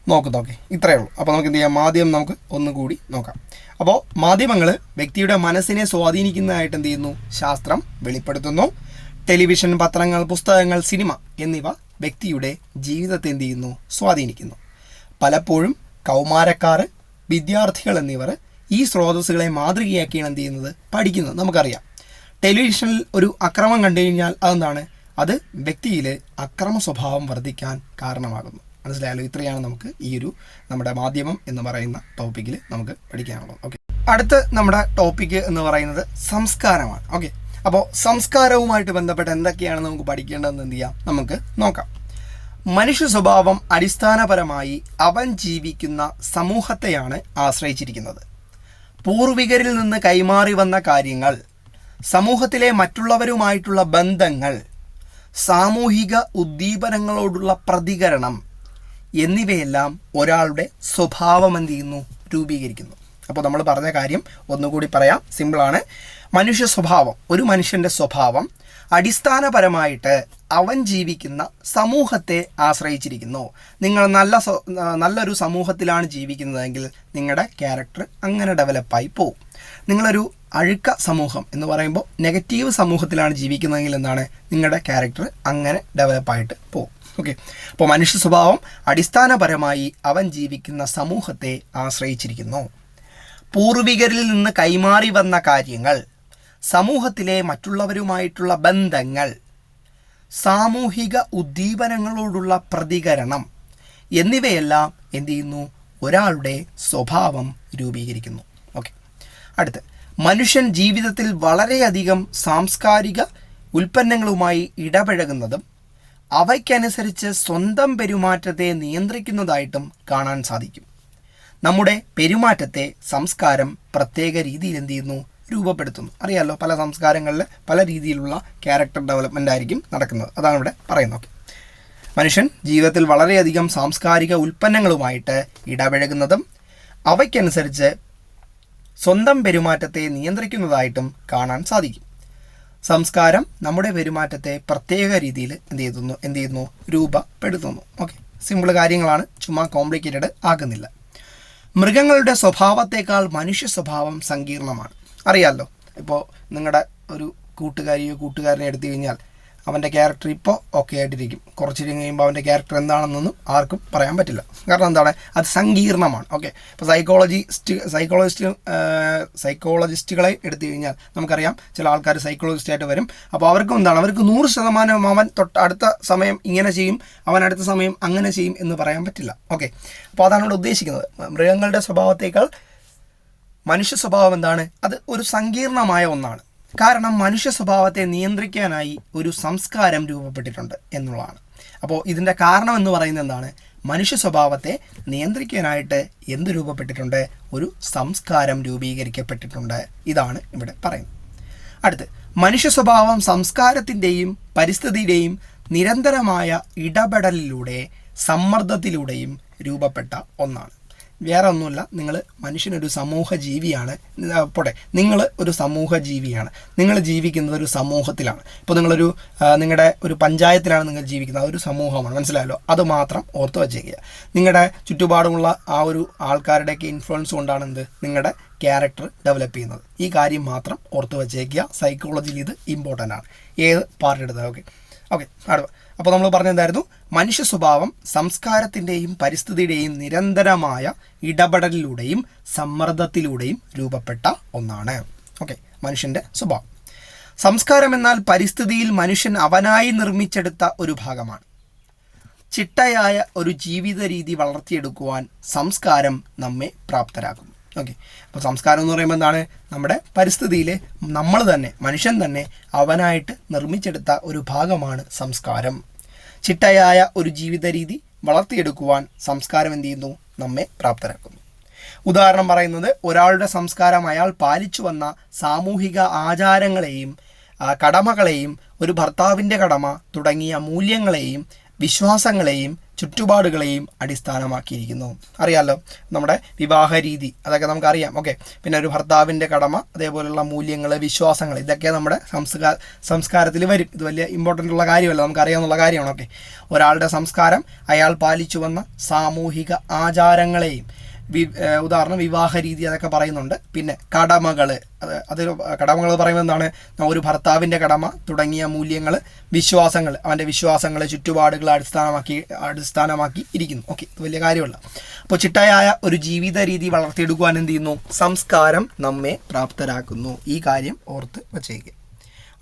നോക്കുന്നു നോക്കി. ഇത്രയേ ഉള്ളൂ. അപ്പോൾ നമുക്ക് എന്ത് ചെയ്യാം? മാധ്യമം നമുക്ക് ഒന്നുകൂടി നോക്കാം. അപ്പോൾ മാധ്യമങ്ങൾ വ്യക്തിയുടെ മനസ്സിനെ സ്വാധീനിക്കുന്നതായിട്ട് എന്ത് ചെയ്യുന്നു? ശാസ്ത്രം വെളിപ്പെടുത്തുന്നു. ടെലിവിഷൻ പത്രങ്ങൾ പുസ്തകങ്ങൾ സിനിമ എന്നിവ വ്യക്തിയുടെ ജീവിതത്തെ എന്ത് ചെയ്യുന്നു? സ്വാധീനിക്കുന്നു. പലപ്പോഴും കൗമാരക്കാർ വിദ്യാർത്ഥികൾ എന്നിവർ ഈ സ്രോതസ്സുകളെ മാതൃകയാക്കിയാണ് എന്ത് ചെയ്യുന്നത്? പഠിക്കുന്നത്. നമുക്കറിയാം. ടെലിവിഷനിൽ ഒരു അക്രമം കണ്ടു കഴിഞ്ഞാൽ അതെന്താണ്? അത് വ്യക്തിയിലെ അക്രമ സ്വഭാവം വർദ്ധിക്കാൻ കാരണമാകുന്നു. മനസ്സിലായാലോ ഇത്രയാണ് നമുക്ക് ഈ ഒരു നമ്മുടെ മാധ്യമം എന്ന് പറയുന്ന ടോപ്പിക്കിൽ നമുക്ക് പഠിക്കാനുള്ളത്. ഓക്കെ അടുത്ത നമ്മുടെ ടോപ്പിക്ക് എന്ന് പറയുന്നത് സംസ്കാരമാണ്. ഓക്കെ അപ്പോൾ സംസ്കാരവുമായിട്ട് ബന്ധപ്പെട്ട് എന്തൊക്കെയാണ് നമുക്ക് പഠിക്കേണ്ടതെന്ന് എന്ത് ചെയ്യാം? നമുക്ക് നോക്കാം. മനുഷ്യ സ്വഭാവം അടിസ്ഥാനപരമായി അവൻ ജീവിക്കുന്ന സമൂഹത്തെയാണ് ആശ്രയിച്ചിരിക്കുന്നത്. പൂർവികരിൽ നിന്ന് കൈമാറി വന്ന കാര്യങ്ങൾ സമൂഹത്തിലെ മറ്റുള്ളവരുമായിട്ടുള്ള ബന്ധങ്ങൾ സാമൂഹിക ഉദ്ദീപനങ്ങളോടുള്ള പ്രതികരണം എന്നിവയെല്ലാം ഒരാളുടെ സ്വഭാവം എന്ത് ചെയ്യുന്നു? രൂപീകരിക്കുന്നു. അപ്പോൾ നമ്മൾ പറഞ്ഞ കാര്യം ഒന്നുകൂടി പറയാം. സിമ്പിളാണ് മനുഷ്യ സ്വഭാവം ഒരു മനുഷ്യന്റെ സ്വഭാവം അടിസ്ഥാനപരമായിട്ട് അവൻ ജീവിക്കുന്ന സമൂഹത്തെ ആശ്രയിച്ചിരിക്കുന്നു. നിങ്ങൾ നല്ല നല്ലൊരു സമൂഹത്തിലാണ് ജീവിക്കുന്നതെങ്കിൽ നിങ്ങളുടെ ക്യാരക്ടർ അങ്ങനെ ഡെവലപ്പായി പോകും നിങ്ങളൊരു അഴുക്ക സമൂഹം എന്ന് പറയുമ്പോൾ നെഗറ്റീവ് സമൂഹത്തിലാണ് ജീവിക്കുന്നതെങ്കിൽ എന്താണ്? നിങ്ങളുടെ ക്യാരക്ടർ അങ്ങനെ ഡെവലപ്പായിട്ട് പോകും. ഓക്കെ അപ്പോൾ മനുഷ്യ സ്വഭാവം അടിസ്ഥാനപരമായി അവൻ ജീവിക്കുന്ന സമൂഹത്തെ ആശ്രയിച്ചിരിക്കുന്നു. പൂർവികരിൽ നിന്ന് കൈമാറി വന്ന കാര്യങ്ങൾ സമൂഹത്തിലെ മറ്റുള്ളവരുമായിട്ടുള്ള ബന്ധങ്ങൾ സാമൂഹിക ഉദ്ദീപനങ്ങളോടുള്ള പ്രതികരണം എന്നിവയെല്ലാം എന്തു ചെയ്യുന്നു? ഒരാളുടെ സ്വഭാവം രൂപീകരിക്കുന്നു. അടുത്ത്. മനുഷ്യൻ ജീവിതത്തിൽ വളരെയധികം സാംസ്കാരിക ഉൽപ്പന്നങ്ങളുമായി ഇടപഴകുന്നതും അവയ്ക്കനുസരിച്ച് സ്വന്തം പെരുമാറ്റത്തെ നിയന്ത്രിക്കുന്നതായിട്ടും കാണാൻ സാധിക്കും. നമ്മുടെ പെരുമാറ്റത്തെ സംസ്കാരം പ്രത്യേക രീതിയിൽ എന്ത് ചെയ്യുന്നു? രൂപപ്പെടുത്തുന്നു. അറിയാലോ പല സംസ്കാരങ്ങളിൽ പല രീതിയിലുള്ള ക്യാരക്ടർ ഡെവലപ്മെന്റ് ആയിരിക്കും നടക്കുന്നത്. അതാണ് ഇവിടെ പറയുന്നത്. മനുഷ്യൻ ജീവിതത്തിൽ വളരെയധികം സാംസ്കാരിക ഉൽപ്പന്നങ്ങളുമായിട്ട് ഇടപഴകുന്നതും അവയ്ക്കനുസരിച്ച് സ്വന്തം പെരുമാറ്റത്തെ നിയന്ത്രിക്കുന്നതായിട്ടും കാണാൻ സാധിക്കും. സംസ്കാരം നമ്മുടെ പെരുമാറ്റത്തെ പ്രത്യേക രീതിയിൽ എന്ത് ചെയ്യുന്നു എന്ത് ചെയ്യുന്നു? രൂപപ്പെടുത്തുന്നു. ഓക്കെ സിമ്പിൾ കാര്യങ്ങളാണ്. ചുമ്മാ കോംപ്ലിക്കേറ്റഡ് ആകുന്നില്ല മൃഗങ്ങളുടെ സ്വഭാവത്തേക്കാൾ മനുഷ്യ സ്വഭാവം സങ്കീർണമാണ്. അറിയാമല്ലോ ഇപ്പോൾ നിങ്ങളുടെ ഒരു കൂട്ടുകാരിയോ കൂട്ടുകാരനെ എടുത്തു കഴിഞ്ഞാൽ അവന്റെ ക്യാരക്ടർ ഇപ്പോൾ ഓക്കെ ആയിട്ടിരിക്കും. കുറച്ച് കഴിയുമ്പോൾ അവന്റെ ക്യാരക്ടർ എന്താണെന്നൊന്നും ആർക്കും പറയാൻ പറ്റില്ല. കാരണം എന്താണ്? അത് സങ്കീർണമാണ്. ഓക്കെ ഇപ്പോൾ സൈക്കോളജിസ്റ്റ് സൈക്കോളജിസ്റ്റ് സൈക്കോളജിസ്റ്റുകളെ എടുത്തു കഴിഞ്ഞാൽ നമുക്കറിയാം ചില ആൾക്കാർ സൈക്കോളജിസ്റ്റായിട്ട് വരും. അപ്പോൾ അവർക്കും എന്താണ്? അവർക്ക് നൂറ് ശതമാനം അവൻ തൊട്ട് അടുത്ത സമയം ഇങ്ങനെ ചെയ്യും അവൻ അടുത്ത സമയം അങ്ങനെ ചെയ്യും എന്ന് പറയാൻ പറ്റില്ല. ഓക്കെ അപ്പോൾ അതാണ് ഇവിടെ ഉദ്ദേശിക്കുന്നത്. മൃഗങ്ങളുടെ സ്വഭാവത്തേക്കാൾ മനുഷ്യ സ്വഭാവം എന്താണ്? അത് ഒരു സങ്കീർണമായ ഒന്നാണ്. കാരണം മനുഷ്യ സ്വഭാവത്തെ നിയന്ത്രിക്കാനായി ഒരു സംസ്കാരം രൂപപ്പെട്ടിട്ടുണ്ട് എന്നുള്ളതാണ്. അപ്പോൾ ഇതിന്റെ കാരണം എന്ന് പറയുന്നത് എന്താണ്? മനുഷ്യ സ്വഭാവത്തെ നിയന്ത്രിക്കാനായിട്ട് എന്ത് രൂപപ്പെട്ടിട്ടുണ്ട്? ഒരു സംസ്കാരം രൂപീകരിക്കപ്പെട്ടിട്ടുണ്ട്. ഇതാണ് ഇവിടെ പറയുന്നത്. അടുത്ത് മനുഷ്യ സ്വഭാവം സംസ്കാരത്തിന്റെയും പരിസ്ഥിതിയുടെയും നിരന്തരമായ ഇടപെടലിലൂടെ സമ്മർദ്ദത്തിലൂടെയും രൂപപ്പെട്ട ഒന്നാണ്. വേറെ ഒന്നുമില്ല നിങ്ങൾ മനുഷ്യനൊരു സമൂഹ ജീവിയാണ് പോട്ടെ നിങ്ങൾ ഒരു സമൂഹ ജീവിയാണ് നിങ്ങൾ ജീവിക്കുന്നത് ഒരു സമൂഹത്തിലാണ്. ഇപ്പോൾ നിങ്ങളൊരു നിങ്ങളുടെ ഒരു പഞ്ചായത്തിലാണ് നിങ്ങൾ ജീവിക്കുന്നത്. അതൊരു സമൂഹമാണ് മനസ്സിലായല്ലോ? അത് മാത്രം ഓർത്ത് വച്ചേക്കുക. നിങ്ങളുടെ ചുറ്റുപാടുമുള്ള ആ ഒരു ആൾക്കാരുടെയൊക്കെ ഇൻഫ്ലുവൻസ് കൊണ്ടാണ് എന്ത്? നിങ്ങളുടെ ക്യാരക്ടർ ഡെവലപ്പ് ചെയ്യുന്നത്. ഈ കാര്യം മാത്രം ഓർത്ത് വച്ചേക്കുക. സൈക്കോളജിയിൽ ഇത് ഇമ്പോർട്ടന്റ് ആണ്. ഏത് പാർട്ട് എടുത്താൽ ഓക്കെ ഓക്കെ അടുത്ത. അപ്പോൾ നമ്മൾ പറഞ്ഞെന്തായിരുന്നു? മനുഷ്യ സ്വഭാവം സംസ്കാരത്തിന്റെയും പരിസ്ഥിതിയുടെയും നിരന്തരമായ ഇടപെടലിലൂടെയും സമ്മർദ്ദത്തിലൂടെയും രൂപപ്പെട്ട ഒന്നാണ്. ഓക്കെ മനുഷ്യന്റെ സ്വഭാവം. സംസ്കാരം എന്നാൽ പരിസ്ഥിതിയിൽ മനുഷ്യൻ അവനായി നിർമ്മിച്ചെടുത്ത ഒരു ഭാഗമാണ്. ചിട്ടയായ ഒരു ജീവിത രീതി വളർത്തിയെടുക്കുവാൻ സംസ്കാരം നമ്മെ പ്രാപ്തരാക്കുന്നു. ഓക്കെ. അപ്പോൾ സംസ്കാരം എന്ന് പറയുമ്പോൾ എന്താണ്? നമ്മുടെ പരിസ്ഥിതിയിൽ നമ്മൾ തന്നെ മനുഷ്യൻ തന്നെ അവനായിട്ട് നിർമ്മിച്ചെടുത്ത ഒരു ഭാഗമാണ് സംസ്കാരം. ചിട്ടയായ ഒരു ജീവിത രീതി വളർത്തിയെടുക്കുവാൻ സംസ്കാരം എന്ത് ചെയ്യുന്നു? നമ്മെ പ്രാപ്തരാക്കുന്നു. ഉദാഹരണം പറയുന്നത് ഒരാളുടെ സംസ്കാരം അയാൾ പാലിച്ചു വന്ന സാമൂഹിക ആചാരങ്ങളെയും കടമകളെയും ഒരു ഭർത്താവിന്റെ കടമ തുടങ്ങിയ മൂല്യങ്ങളെയും വിശ്വാസങ്ങളെയും ചുറ്റുപാടുകളെയും അടിസ്ഥാനമാക്കിയിരിക്കുന്നു. അറിയാലോ നമ്മുടെ വിവാഹ രീതി അതൊക്കെ നമുക്കറിയാം. ഓക്കെ പിന്നെ ഒരു ഭർത്താവിന്റെ കടമ അതേപോലെയുള്ള മൂല്യങ്ങൾ വിശ്വാസങ്ങൾ ഇതൊക്കെ നമ്മുടെ സംസ്കാര സംസ്കാരത്തിൽ വരും. ഇത് വലിയ ഇമ്പോർട്ടന്റ് ഉള്ള കാര്യമല്ല നമുക്കറിയാവുന്ന കാര്യമാണ്. ഓക്കെ ഒരാളുടെ സംസ്കാരം അയാൾ പാലിച്ചു വന്ന സാമൂഹിക ആചാരങ്ങളെയും ഉദാഹരണം വിവാഹ രീതി അതൊക്കെ പറയുന്നുണ്ട്. പിന്നെ കടമകൾ അത് കടമകൾ പറയുന്നത് എന്താണ്? ഒരു ഭർത്താവിന്റെ കടമ തുടങ്ങിയ മൂല്യങ്ങൾ വിശ്വാസങ്ങൾ അവന്റെ വിശ്വാസങ്ങൾ ചുറ്റുപാടുകൾ അടിസ്ഥാനമാക്കി അടിസ്ഥാനമാക്കി ഇരിക്കുന്നു. ഓക്കെ വലിയ കാര്യമല്ല. അപ്പോൾ ചിട്ടയായ ഒരു ജീവിത രീതി വളർത്തിയെടുക്കുവാൻ എന്ത് ചെയ്യുന്നു? സംസ്കാരം നമ്മെ പ്രാപ്തരാക്കുന്നു. ഈ കാര്യം ഓർത്ത് വച്ചേക്കുക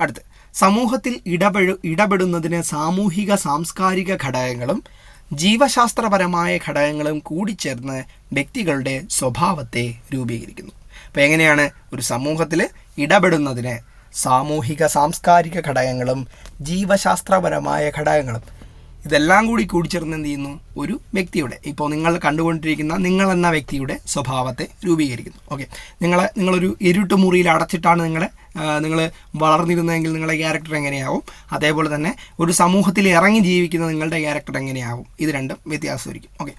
അടുത്ത് സമൂഹത്തിൽ ഇടപെടു ഇടപെടുന്നതിന് സാമൂഹിക സാംസ്കാരിക ഘടകങ്ങളും ജീവശാസ്ത്രപരമായ ഘടകങ്ങളും കൂടിച്ചേർന്ന് വ്യക്തികളുടെ സ്വഭാവത്തെ രൂപീകരിക്കുന്നു. അപ്പോൾ എങ്ങനെയാണ് ഒരു സമൂഹത്തിൽ ഇടപെടുന്നതിന് സാമൂഹിക സാംസ്കാരിക ഘടകങ്ങളും ജീവശാസ്ത്രപരമായ ഘടകങ്ങളും ഇതെല്ലാം കൂടി കൂടിച്ചേർന്ന് എന്ത് ചെയ്യുന്നു? ഒരു വ്യക്തിയുടെ ഇപ്പോൾ നിങ്ങൾ കണ്ടുകൊണ്ടിരിക്കുന്ന നിങ്ങൾ എന്ന വ്യക്തിയുടെ സ്വഭാവത്തെ രൂപീകരിക്കുന്നു. ഓക്കെ. നിങ്ങളെ നിങ്ങളൊരു ഇരുട്ട് മുറിയിൽ അടച്ചിട്ടാണ് നിങ്ങളെ നിങ്ങൾ വളർന്നിരുന്നെങ്കിൽ നിങ്ങളുടെ ക്യാരക്ടർ എങ്ങനെയാവും? അതേപോലെ തന്നെ ഒരു സമൂഹത്തിൽ ഇറങ്ങി ജീവിക്കുന്ന നിങ്ങളുടെ ക്യാരക്ടർ എങ്ങനെയാവും? ഇത് രണ്ടും വ്യത്യാസമായിരിക്കും. ഓക്കെ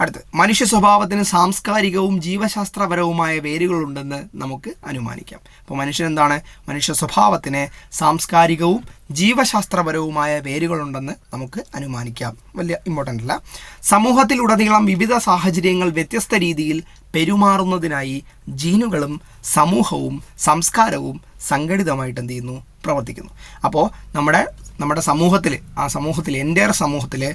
അടുത്ത് മനുഷ്യ സ്വഭാവത്തിന് സാംസ്കാരികവും ജീവശാസ്ത്രപരവുമായ വേരുകളുണ്ടെന്ന് നമുക്ക് അനുമാനിക്കാം. അപ്പോൾ മനുഷ്യൻ എന്താണ്? മനുഷ്യ സ്വഭാവത്തിന് സാംസ്കാരികവും ജീവശാസ്ത്രപരവുമായ വേരുകളുണ്ടെന്ന് നമുക്ക് അനുമാനിക്കാം. വലിയ ഇമ്പോർട്ടന്റ് അല്ല. സമൂഹത്തിലുടനീളം വിവിധ സാഹചര്യങ്ങൾ വ്യത്യസ്ത രീതിയിൽ പെരുമാറുന്നതിനായി ജീനുകളും സമൂഹവും സംസ്കാരവും സംഘടിതമായിട്ട് എന്ത് ചെയ്യുന്നു? പ്രവർത്തിക്കുന്നു. അപ്പോൾ നമ്മുടെ നമ്മുടെ സമൂഹത്തിൽ ആ സമൂഹത്തിൽ എന്റെ സമൂഹത്തിൽ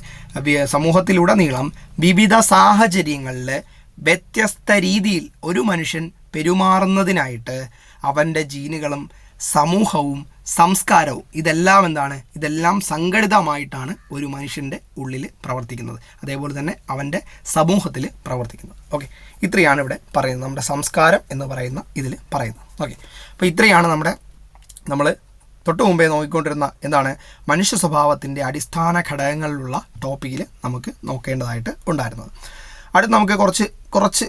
സമൂഹത്തിലുടനീളം വിവിധ സാഹചര്യങ്ങളിൽ വ്യത്യസ്ത രീതിയിൽ ഒരു മനുഷ്യൻ പെരുമാറുന്നതിനായിട്ട് അവന്റെ ജീനുകളും സമൂഹവും സംസ്കാരവും ഇതെല്ലാം എന്താണ്? ഇതെല്ലാം സംഘടിതമായിട്ടാണ് ഒരു മനുഷ്യന്റെ ഉള്ളിൽ പ്രവർത്തിക്കുന്നത്. അതേപോലെ തന്നെ അവന്റെ സമൂഹത്തിൽ പ്രവർത്തിക്കുന്നത്. ഓക്കെ. ഇത്രയാണ് ഇവിടെ പറയുന്നത്. നമ്മുടെ സംസ്കാരം എന്ന് പറയുന്ന ഇതിൽ പറയുന്നത്. ഓക്കെ. അപ്പോൾ ഇത്രയാണ് നമ്മുടെ നമ്മൾ തൊട്ട് മുമ്പേ നോക്കിക്കൊണ്ടിരുന്ന എന്താണ് മനുഷ്യ സ്വഭാവത്തിന്റെ അടിസ്ഥാന ഘടകങ്ങളിലുള്ള ടോപ്പിക്കിൽ നമുക്ക് നോക്കേണ്ടതായിട്ട് ഉണ്ടായിരുന്നത്. അടുത്ത് നമുക്ക് കുറച്ച് കുറച്ച്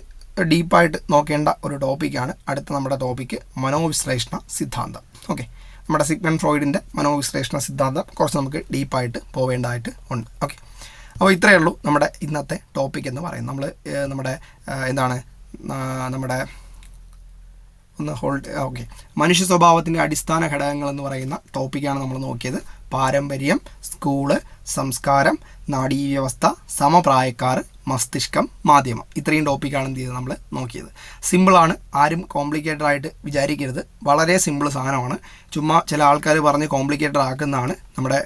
ഡീപ്പായിട്ട് നോക്കേണ്ട ഒരു ടോപ്പിക്കാണ് അടുത്ത നമ്മുടെ ടോപ്പിക്ക് മനോവിശ്ലേഷണ സിദ്ധാന്തം. ഓക്കെ നമ്മുടെ സിഗ്മൻ ഫ്രോയിഡിന്റെ മനോവിശ്ലേഷണ സിദ്ധാന്തം കുറച്ച് നമുക്ക് ഡീപ്പായിട്ട് പോവേണ്ടതായിട്ട് ഉണ്ട്. ഓക്കെ അപ്പോൾ ഇത്രയേ ഉള്ളൂ നമ്മുടെ ഇന്നത്തെ ടോപ്പിക് എന്ന് പറയുന്നത്. നമ്മൾ നമ്മുടെ എന്താണ് നമ്മുടെ ഒന്ന് ഹോൾഡ് ഓക്കെ മനുഷ്യ സ്വഭാവത്തിന്റെ അടിസ്ഥാന ഘടകങ്ങൾ എന്ന് പറയുന്ന ടോപ്പിക്കാണ് നമ്മൾ നോക്കിയത്. പാരമ്പര്യം സ്കൂൾ സംസ്കാരം നാഡീവ്യവസ്ഥ സമപ്രായക്കാർ മസ്തിഷ്കം മാധ്യമം. ഇത്രയും ടോപ്പിക്കാണ് എന്ത് ചെയ്തത് നമ്മൾ നോക്കിയത്. സിമ്പിളാണ് ആരും കോംപ്ലിക്കേറ്റഡ് ആയിട്ട് വിചാരിക്കരുത്. വളരെ സിമ്പിൾ സാധനമാണ്. ചുമ്മാ ചില ആൾക്കാർ പറഞ്ഞ് കോംപ്ലിക്കേറ്റഡ് ആക്കുന്നതാണ് നമ്മുടെ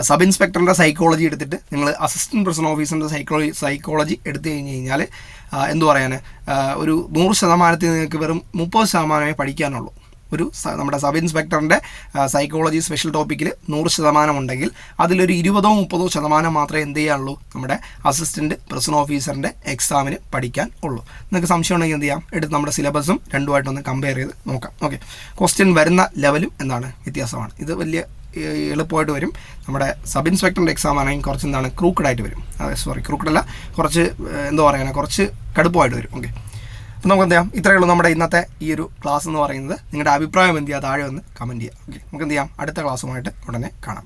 സബ് ഇൻസ്പെക്ടറിന്റെ സൈക്കോളജി എടുത്തിട്ട് നിങ്ങൾ അസിസ്റ്റന്റ് പ്രസിഡന്റ് ഓഫീസറിന്റെ സൈക്കോളജി സൈക്കോളജി എടുത്തു കഴിഞ്ഞ് കഴിഞ്ഞാൽ എന്തു പറയാൻ ഒരു നൂറ് ശതമാനത്തിൽ നിങ്ങൾക്ക് വെറും മുപ്പത് ശതമാനമേ പഠിക്കാനുള്ളൂ. ഒരു നമ്മുടെ സബ് ഇൻസ്പെക്ടറിന്റെ സൈക്കോളജി സ്പെഷ്യൽ ടോപ്പിക്കിൽ നൂറ് ശതമാനം ഉണ്ടെങ്കിൽ അതിലൊരു ഇരുപതോ മുപ്പതോ ശതമാനം മാത്രമേ എന്ത് ചെയ്യാനുള്ളൂ? നമ്മുടെ അസിസ്റ്റന്റ് പ്രസൻ ഓഫീസറിന്റെ എക്സാമിന് പഠിക്കാൻ ഉള്ളൂ. നിങ്ങൾക്ക് സംശയം ഉണ്ടെങ്കിൽ എന്ത് ചെയ്യാം? എടുത്ത് നമ്മുടെ സിലബസും രണ്ടുമായിട്ടൊന്ന് കമ്പയർ ചെയ്ത് നോക്കാം. ഓക്കെ ക്വസ്റ്റ്യൻ വരുന്ന ലെവലും എന്താണ്? വ്യത്യാസമാണ്. ഇത് വലിയ എളുപ്പമായിട്ട് വരും. നമ്മുടെ സബ് ഇൻസ്പെക്ടറിന്റെ എക്സാം ആണെങ്കിൽ കുറച്ച് എന്താണ്? ക്രൂക്കഡായിട്ട് വരും. സോറി ക്രൂക്കഡല്ല. കുറച്ച് എന്താ പറയുക കുറച്ച് കടുപ്പമായിട്ട് വരും. ഓക്കെ അപ്പോൾ നമുക്ക് എന്ത് ചെയ്യാം? ഇത്രയേ ഉള്ളൂ നമ്മുടെ ഇന്നത്തെ ഈ ഒരു ക്ലാസ് എന്ന് പറയുന്നത്. നിങ്ങളുടെ അഭിപ്രായം എന്ത് ചെയ്യുക? താഴെ ഒന്ന് കമന്റ് ചെയ്യുക. ഓക്കെ നമുക്ക് എന്ത് ചെയ്യാം? അടുത്ത ക്ലാസ്സുമായിട്ട് ഉടനെ കാണാം.